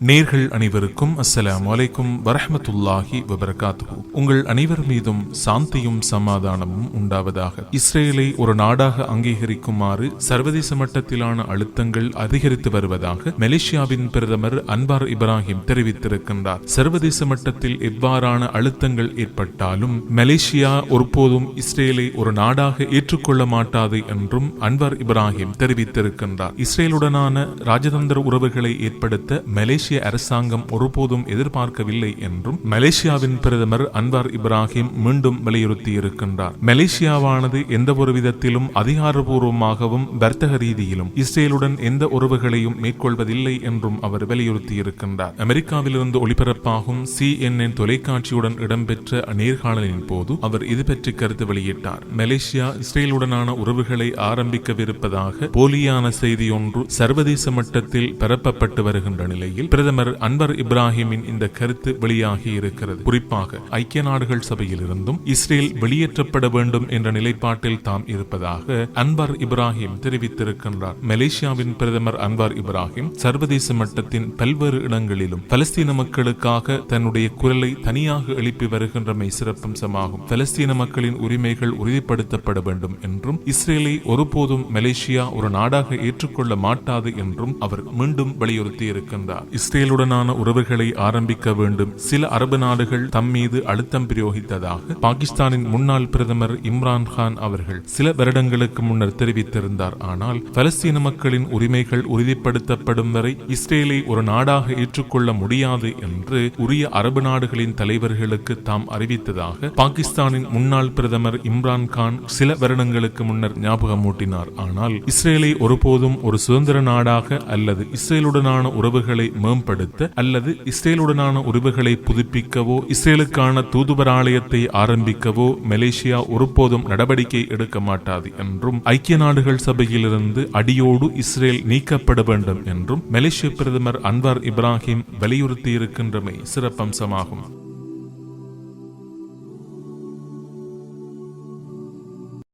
நேர்கள் அனைவருக்கும் அஸ்ஸலாம் வலைக்கும் வரஹமத்துல்லாஹி வபரகாத்து உங்கள் அனைவர் மீதும் சாந்தியும் சமாதானமும் உண்டாவதாக. இஸ்ரேலை ஒரு நாடாக அங்கீகரிக்குமாறு சர்வதேச மட்டத்திலான அழுத்தங்கள் அதிகரித்து வருவதாக மலேசியாவின் பிரதமர் அன்பார் இப்ராஹிம் தெரிவித்திருக்கின்றார். சர்வதேச மட்டத்தில் எவ்வாறான அழுத்தங்கள் ஏற்பட்டாலும் மலேசியா ஒருபோதும் இஸ்ரேலை ஒரு நாடாக ஏற்றுக்கொள்ள மாட்டாது என்றும் அன்வார் இப்ராஹிம் தெரிவித்திருக்கின்றார். இஸ்ரேலுடனான ராஜதந்திர உறவுகளை ஏற்படுத்த மலேசிய அரசாங்கம் ஒருபோதும் எதிர்பார்க்கவில்லை என்றும் மலேசியாவின் பிரதமர் அன்வார் இப்ராஹிம் மீண்டும் வலியுறுத்தியிருக்கின்றார். மலேசியாவானது எந்த ஒரு விதத்திலும் அதிகாரபூர்வமாகவும் வர்த்தக ரீதியிலும் இஸ்ரேலுடன் எந்த உறவுகளையும் மேற்கொள்வதில்லை என்றும் அவர் வலியுறுத்தியிருக்கின்றார். அமெரிக்காவிலிருந்து ஒளிபரப்பாகும் சிஎன்என் தொலைக்காட்சியுடன் இடம்பெற்ற நேர்காணலின் போது அவர் இது பற்றி கருத்து வெளியிட்டார். மலேசியா இஸ்ரேலுடனான உறவுகளை ஆரம்பிக்கவிருப்பதாக போலியான செய்தியொன்று சர்வதேச மட்டத்தில் பரப்பப்பட்டு வருகின்ற நிலையில் பிரதமர் அன்வர் இப்ராஹிமின் இந்த கருத்து வெளியாகி இருக்கிறது. குறிப்பாக ஐக்கிய நாடுகள் சபையில் இருந்தும் இஸ்ரேல் வெளியேற்றப்பட வேண்டும் என்ற நிலைப்பாட்டில் தாம் இருப்பதாக அன்வர் இப்ராஹிம் தெரிவித்திருக்கின்றார். மலேசியாவின் பிரதமர் அன்வார் இப்ராஹிம் சர்வதேச மட்டத்தின் பல்வேறு இடங்களிலும் பலஸ்தீன மக்களுக்காக தன்னுடைய குரலை தனியாக எழுப்பி வருகின்றமை சிறப்பம்சமாகும் பலஸ்தீன மக்களின் உரிமைகள் உறுதிப்படுத்தப்பட வேண்டும் என்றும் இஸ்ரேலை ஒருபோதும் மலேசியா ஒரு நாடாக ஏற்றுக்கொள்ள மாட்டாது என்றும் அவர் மீண்டும் வலியுறுத்தி இருக்கின்றார் இஸ்ரேலுடனான உறவுகளை ஆரம்பிக்க வேண்டும். சில அரபு நாடுகள் தம் மீது அழுத்தம் பிரயோகித்ததாக பாகிஸ்தானின் முன்னாள் பிரதமர் இம்ரான் கான் அவர்கள் சில வருடங்களுக்கு முன்னர் தெரிவித்திருந்தார். ஆனால் பலஸ்தீன மக்களின் உரிமைகள் உறுதிப்படுத்தப்படும் வரை இஸ்ரேலை ஒரு நாடாக ஏற்றுக்கொள்ள முடியாது என்று உரிய அரபு நாடுகளின் தலைவர்களுக்கு தாம் அறிவித்ததாக பாகிஸ்தானின் முன்னாள் பிரதமர் இம்ரான் கான் சில வருடங்களுக்கு முன்னர் ஞாபகமூட்டினார். ஆனால் இஸ்ரேலை ஒருபோதும் ஒரு சுதந்திர நாடாக அல்லது இஸ்ரேலுடனான உறவுகளை மேம்படுத்த அல்லது இஸ்ரேலுடனான உறவுகளை புதுப்பிக்கவோ இஸ்ரேலுக்கான தூதுவர் ஆலயத்தை ஆரம்பிக்கவோ மலேசியா ஒருபோதும் நடவடிக்கை எடுக்க மாட்டாது என்றும் ஐக்கிய நாடுகள் சபையிலிருந்து அடியோடு இஸ்ரேல் நீக்கப்பட வேண்டும் என்றும் மலேசிய பிரதமர் அன்வார் இப்ராஹிம் வலியுறுத்தியிருக்கின்றமை சிறப்பம்சமாகும்.